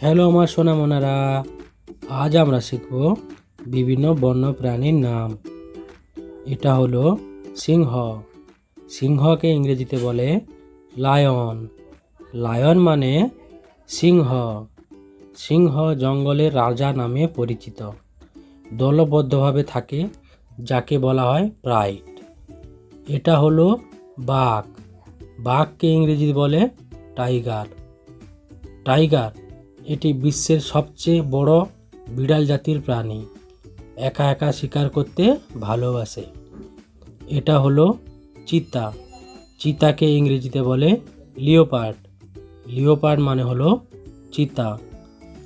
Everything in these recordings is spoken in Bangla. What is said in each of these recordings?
হ্যালো আমার সোনা মোনারা আজ আমরা শিখব বিভিন্ন বন্য প্রাণীর নাম। এটা হলো সিংহ। সিংহকে ইংরেজিতে বলে লায়ন। লায়ন মানে সিংহ। সিংহ জঙ্গলের রাজা নামে পরিচিত। দলবদ্ধভাবে থাকে, যাকে বলা হয় প্রাইড। এটা হলো বাঘ। বাঘকে ইংরেজিতে বলে টাইগার। টাইগার এটি বিশ্বের সবচেয়ে বড় বিড়াল জাতির প্রাণী। একা একা শিকার করতে ভালোবাসে। এটা হলো চিতা। চিতাকে ইংরেজিতে বলে লিওপার্ড। লিওপার্ড মানে হলো চিতা।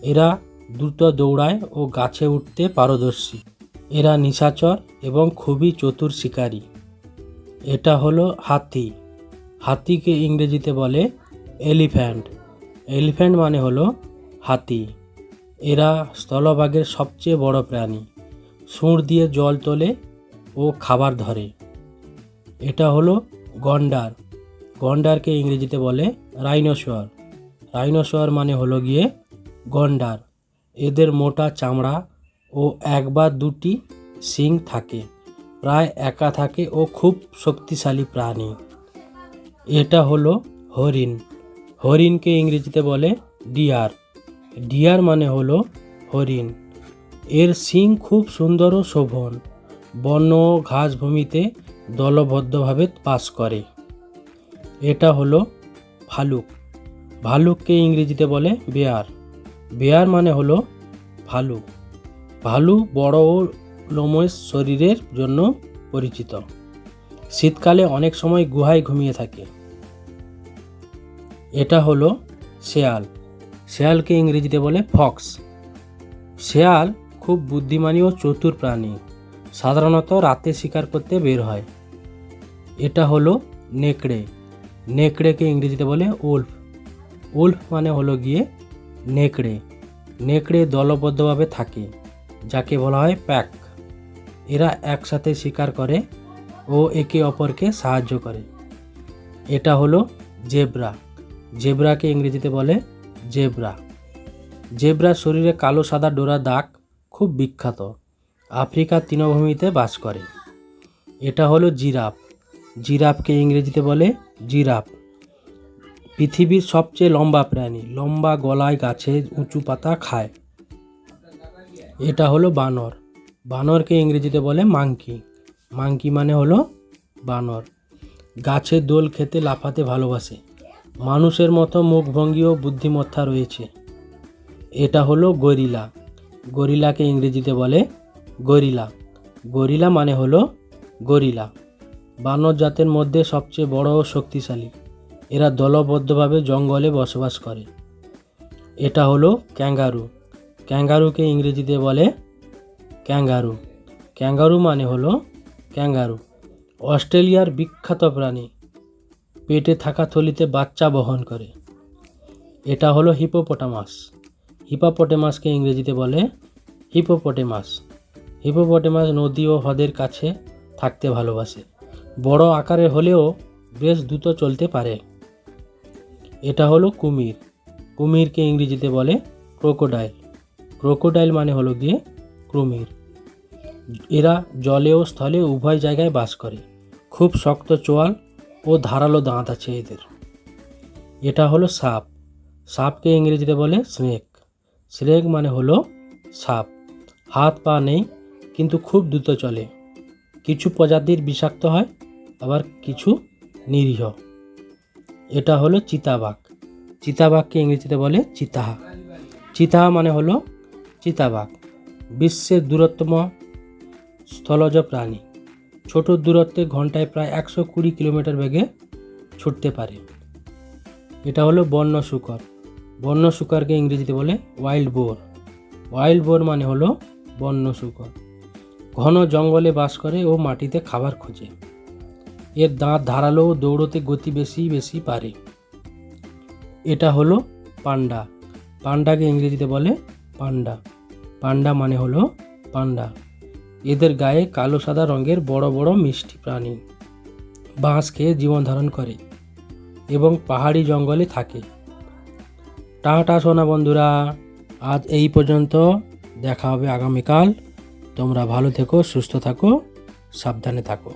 এরা দ্রুত দৌড়ায় ও গাছে উঠতে পারদর্শী। এরা নিশাচর এবং খুবই চতুর শিকারী। এটা হলো হাতি। হাতিকে ইংরেজিতে বলে এলিফ্যান্ট। এলিফ্যান্ট মানে হলো হাতি। এরা স্থলভাগের সবচেয়ে বড় প্রাণী। সুঁড় দিয়ে জল তোলে ও খাবার ধরে। এটা হলো গন্ডার। গন্ডারকে ইংরেজিতে বলে রাইনোসর রাইনোসর মানে হলো গিয়ে গন্ডার। এদের মোটা চামড়া ও এক বা দুটি শিং থাকে। প্রায় একা থাকে ও খুব শক্তিশালী প্রাণী। এটা হলো হরিণ। হরিণকে ইংরেজিতে বলে ডিয়ার। ডিয়ার মানে হলো হরিণ। এর শিং খুব সুন্দর ও শোভন। বন্য ও ঘাস ভূমিতে দলবদ্ধভাবে বাস করে। এটা হলো ভালুক। ভালুককে ইংরেজিতে বলে বেয়ার। বেয়ার মানে হলো ভালুক। ভালু বড় ও লোমস শরীরের জন্য পরিচিত। শীতকালে অনেক সময় গুহায় ঘুমিয়ে থাকে। এটা হলো শেয়াল। শেয়ালকে ইংরেজিতে বলে ফক্স। শেয়াল খুব বুদ্ধিমানী ও চতুর প্রাণী। সাধারণত রাতে শিকার করতে বের হয়। এটা হলো নেকড়ে। নেকড়েকে ইংরেজিতে বলে উল্ফ। উল্ফ মানে হলো গিয়ে নেকড়ে। নেকড়ে দলবদ্ধভাবে থাকে, যাকে বলা হয় প্যাক। এরা একসাথে শিকার করে ও একে অপরকে সাহায্য করে। এটা হলো জেব্রা। জেব্রাকে ইংরেজিতে বলে জেব্রা। জেব্রার শরীরে কালো সাদা ডোরা দাগ, খুব বিখ্যাত। আফ্রিকার তৃণভূমিতে বাস করে। এটা হলো জিরাফ। জিরাফকে ইংরেজিতে বলে জিরাফ। পৃথিবীর সবচেয়ে লম্বা প্রাণী, লম্বা গলায় গাছে উঁচু পাতা খায়। এটা হলো বানর। বানরকে ইংরেজিতে বলে মাংকি। মাংকি মানে হলো বানর। গাছের দোল খেতে লাফাতে ভালোবাসে। মানুষের মতো মুখভঙ্গি ও বুদ্ধিমত্তা রয়েছে। এটা হলো গরিলা। গরিলাকে ইংরেজিতে বলে গরিলা। গরিলা মানে হলো গরিলা। বানর জাতের মধ্যে সবচেয়ে বড় ও শক্তিশালী। এরা দলবদ্ধভাবে জঙ্গলে বসবাস করে। এটা হলো ক্যাঙ্গারু। ক্যাঙ্গারুকে ইংরেজিতে বলে ক্যাঙ্গারু। ক্যাঙ্গারু মানে হলো ক্যাঙ্গারু। অস্ট্রেলিয়ার বিখ্যাত প্রাণী। পেটে থাকা থলিতে বাচ্চা বহন করে। এটা হলো হিপোপটামাস। হিপোপটেমাসকে ইংরেজিতে বলে হিপোপটেমাস। হিপোপটেমাস নদী ও হ্রদের কাছে থাকতে ভালোবাসে। বড় আকারে হলেও বেশ দ্রুত চলতে পারে। এটা হলো কুমির। কুমিরকে ইংরেজিতে বলে ক্রোকোডাইল। ক্রোকোডাইল মানে হলো গিয়ে কুমির। এরা জলে ও স্থলে উভয় জায়গায় বাস করে। খুব শক্ত চোয়াল ও ধারালো দাঁত আছে এদের। এটা হলো সাপ। সাপকে ইংরেজিতে বলে স্নেক স্নেক মানে হলো সাপ। হাত পা নেই, কিন্তু খুব দ্রুত চলে। কিছু প্রজাতির বিষাক্ত হয়, আবার কিছু নিরীহ। এটা হলো চিতাবাঘ। চিতাবাঘকে ইংরেজিতে বলে চিতাহা। চিতাহা মানে হলো চিতাবাঘ, বিশ্বের দূরতম স্থলজ প্রাণী। ছোট দূরত্বে ঘন্টায় প্রায় একশো কুড়ি কিলোমিটার বেগে ছুটতে পারে। এটা হলো বন্য শুকর। বন্য শুকরকে ইংরেজিতে বলে ওয়াইল্ড বোর ওয়াইল্ড বোর মানে হলো বন্য শুকর। ঘন জঙ্গলে বাস করে ও মাটিতে খাবার খোঁজে। এর দাঁত ধারালো ও দৌড়তে গতি বেশি বেশি পারে। এটা হলো পান্ডা। পান্ডাকে ইংরেজিতে বলে পান্ডা। পান্ডা মানে হলো পান্ডা। এদের গায়ে কালো সাদা রঙের বড় বড় মিষ্টি প্রাণী। বাঁশ খেয়ে জীবন ধারণ করে এবং পাহাড়ি জঙ্গলে থাকে। টাটা সোনা বন্ধুরা, আজ এই পর্যন্ত। দেখা হবে আগামীকাল। তোমরা ভালো থেকো, সুস্থ থাকো, সাবধানে থাকো।